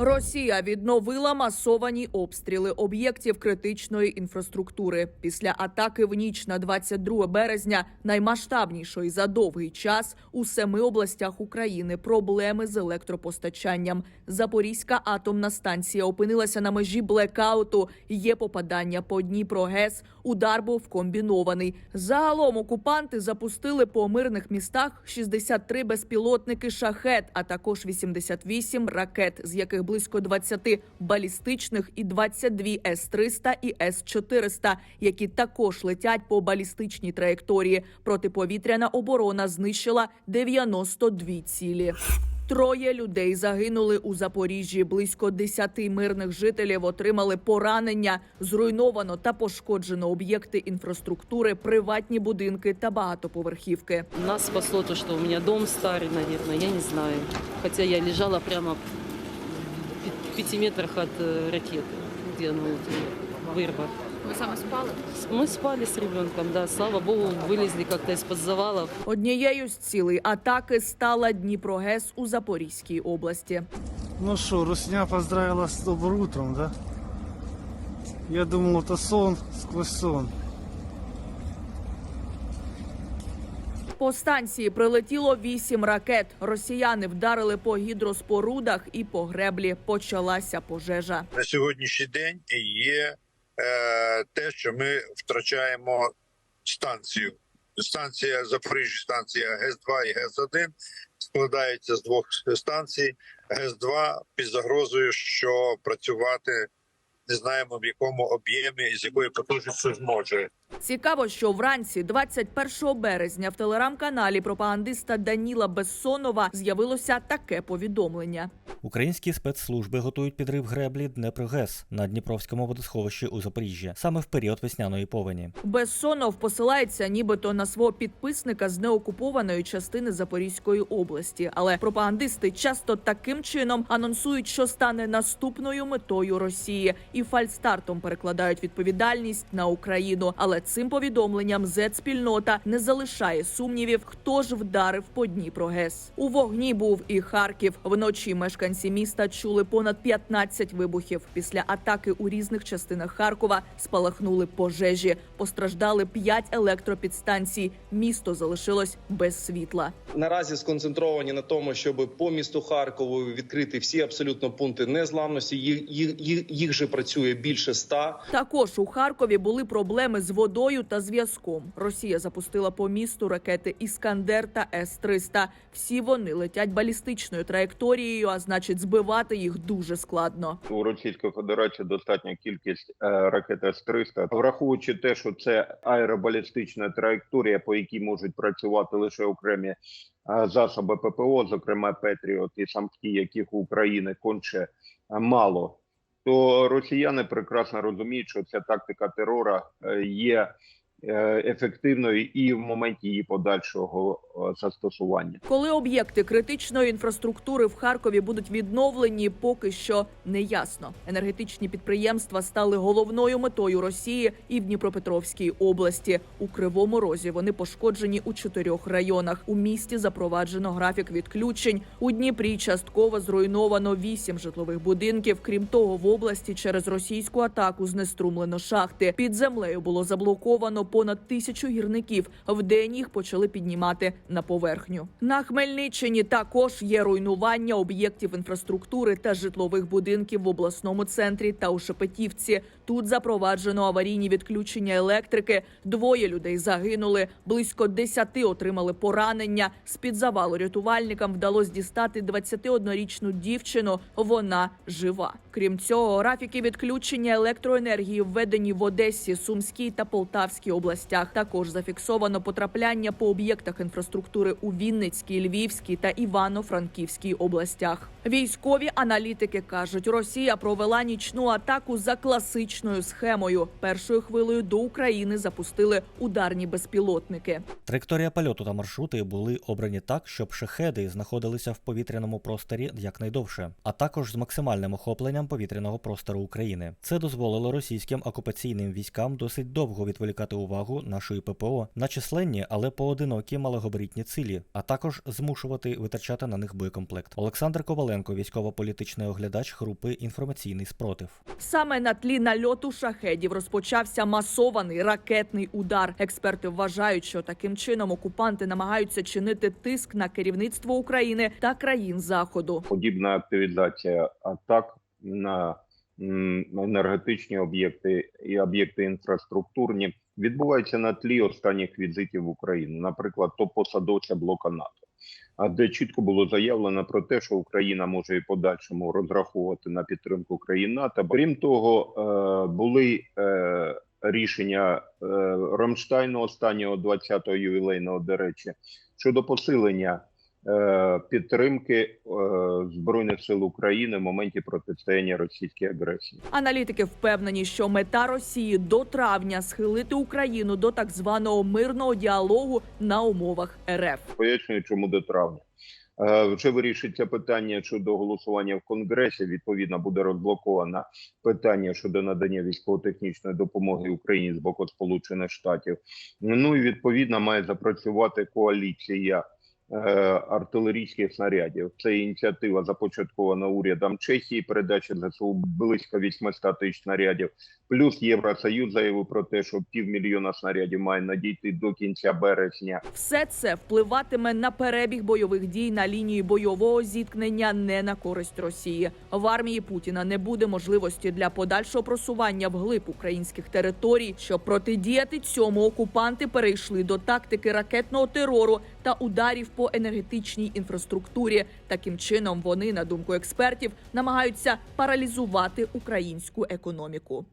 Росія відновила масовані обстріли об'єктів критичної інфраструктури після атаки в ніч на 22 березня, наймасштабнішої за довгий час у семи областях України. Проблеми з електропостачанням. Запорізька атомна станція опинилася на межі блекауту. Є попадання по Дніпрогес. Удар був комбінований. Загалом окупанти запустили по мирних містах 63 безпілотники шахет, а також 88 ракет, з яких близько 20 балістичних і 22 С-300 і С-400, які також летять по балістичній траєкторії. Протиповітряна оборона знищила 92 цілі. Троє людей загинули у Запоріжжі. Близько 10 мирних жителів отримали поранення. Зруйновано та пошкоджено об'єкти інфраструктури, приватні будинки та багатоповерхівки. Нас спасло то, что у меня дом старый, наверное, я не знаю. Хотя я лежала прямо пяти метрах от э, ракеты, где ну, вот, вырва. Ви саме спали? Мы спали с ребенком, да, слава богу, вылезли как-то из-под завалов. Однією з цілей атаки стала Дніпрогес у Запорізькій області. Ну что, Русня поздравила с добрым утром, да? Я думал, это сон сквозь сон. По станції прилетіло вісім ракет. Росіяни вдарили по гідроспорудах і по греблі. Почалася пожежа. на сьогоднішній день є е, те, що ми втрачаємо станцію. Станція Запоріжжя, станція ГЕС-2 і ГЕС-1 складається з двох станцій. ГЕС-2 під загрозою, що працювати не знаємо в якому об'ємі і з якою потужністю зможе. Цікаво, що вранці, 21 березня, в телеграм-каналі пропагандиста Даніла Бессонова з'явилося таке повідомлення. Українські спецслужби готують підрив греблі Днепрогес на Дніпровському водосховищі у Запоріжжі саме в період весняної повені. Бессонов посилається нібито на свого підписника з неокупованої частини Запорізької області. Але пропагандисти часто таким чином анонсують, що стане наступною метою Росії, і фальстартом перекладають відповідальність на Україну. Але цим повідомленням зет-спільнота не залишає сумнівів, хто ж вдарив по Дніпрогес. У вогні був і Харків. Вночі мешканці міста чули понад 15 вибухів. Після атаки у різних частинах Харкова спалахнули пожежі. Постраждали 5 електропідстанцій. Місто залишилось без світла. Наразі сконцентровані на тому, щоб по місту Харкову відкрити всі абсолютно пункти незламності. Їх, їх, їх, їх же працює більше ста. Також у Харкові були проблеми з водою та зв'язком. Росія запустила по місту ракети Іскандер та С-300. Всі вони летять балістичною траєкторією, а значить, збивати їх дуже складно. у Російської Федерації достатня кількість е, ракет С-300. Враховуючи те, що це аеробалістична траєкторія, по якій можуть працювати лише окремі е, засоби ППО, зокрема Петріот і самки, яких у України конче е, мало, то росіяни прекрасно розуміють, що ця тактика терора е, є ефективною і в моменті її подальшого е, застосування. Коли об'єкти критичної інфраструктури в Харкові будуть відновлені, поки що не ясно. Енергетичні підприємства стали головною метою Росії і в Дніпропетровській області. У Кривому Розі вони пошкоджені у чотирьох районах. У місті запроваджено графік відключень. У Дніпрі частково зруйновано вісім житлових будинків. Крім того, в області через російську атаку знеструмлено шахти. Під землею було заблоковано понад тисячу гірників. Вдень їх почали піднімати на поверхню. На Хмельниччині також є руйнування об'єктів інфраструктури та житлових будинків в обласному центрі та у Шепетівці. Тут запроваджено аварійні відключення електрики. Двоє людей загинули, близько десяти отримали поранення. З під завалу рятувальникам вдалося дістати 21-річну дівчину. Вона жива. Крім цього, графіки відключення електроенергії введені в Одесі, Сумській та Полтавській областях. Також зафіксовано потрапляння по об'єктах інфраструктури у Вінницькій, Львівській та Івано-Франківській областях. Військові аналітики кажуть, Росія провела нічну атаку за класичною схемою. Першою хвилею до України запустили ударні безпілотники. Траєкторія польоту та маршрути були обрані так, щоб шахеди знаходилися в повітряному просторі якнайдовше, а також з максимальним охопленням повітряного простору України. Це дозволило російським окупаційним військам досить довго відволікати увагу нашої ППО на численні, але поодинокі малогабаритні цілі, а також змушувати витрачати на них боєкомплект. Олександр Коваленко, військово-політичний оглядач групи інформаційний спротив. Саме на тлі нальоту шахедів розпочався масований ракетний удар. Експерти вважають, що таким чином окупанти намагаються чинити тиск на керівництво України та країн заходу. Подібна активізація атак на енергетичні об'єкти і об'єкти інфраструктурні відбувається на тлі останніх візитів в Україну, наприклад, топ-посадовця блока НАТО. А де чітко було заявлено про те, що Україна може і подальшому розраховувати на підтримку країн НАТО. Крім того, е, були е, рішення е, Рамштайну останнього 20-го ювілейного, до речі, щодо посилення підтримки е, збройних сил України в моменті протистояння російській агресії. Аналітики впевнені, що мета Росії до травня схилити Україну до так званого мирного діалогу на умовах РФ. Пояснюю, чому до травня. Е, Вже вирішиться питання щодо голосування в Конгресі. Відповідно, буде розблоковано питання щодо надання військово-технічної допомоги Україні з боку Сполучених Штатів. Ну і відповідно має запрацювати коаліція е, артилерійських снарядів. Це ініціатива започаткована урядом Чехії. Передача ЗСУ близько 800 тисяч снарядів. Плюс Євросоюз заявив про те, що півмільйона снарядів має надійти до кінця березня. Все це впливатиме на перебіг бойових дій на лінії бойового зіткнення не на користь Росії. В армії Путіна не буде можливості для подальшого просування вглиб українських територій. Щоб протидіяти цьому, окупанти перейшли до тактики ракетного терору та ударів по енергетичній інфраструктурі. Таким чином вони, на думку експертів, намагаються паралізувати українську економіку.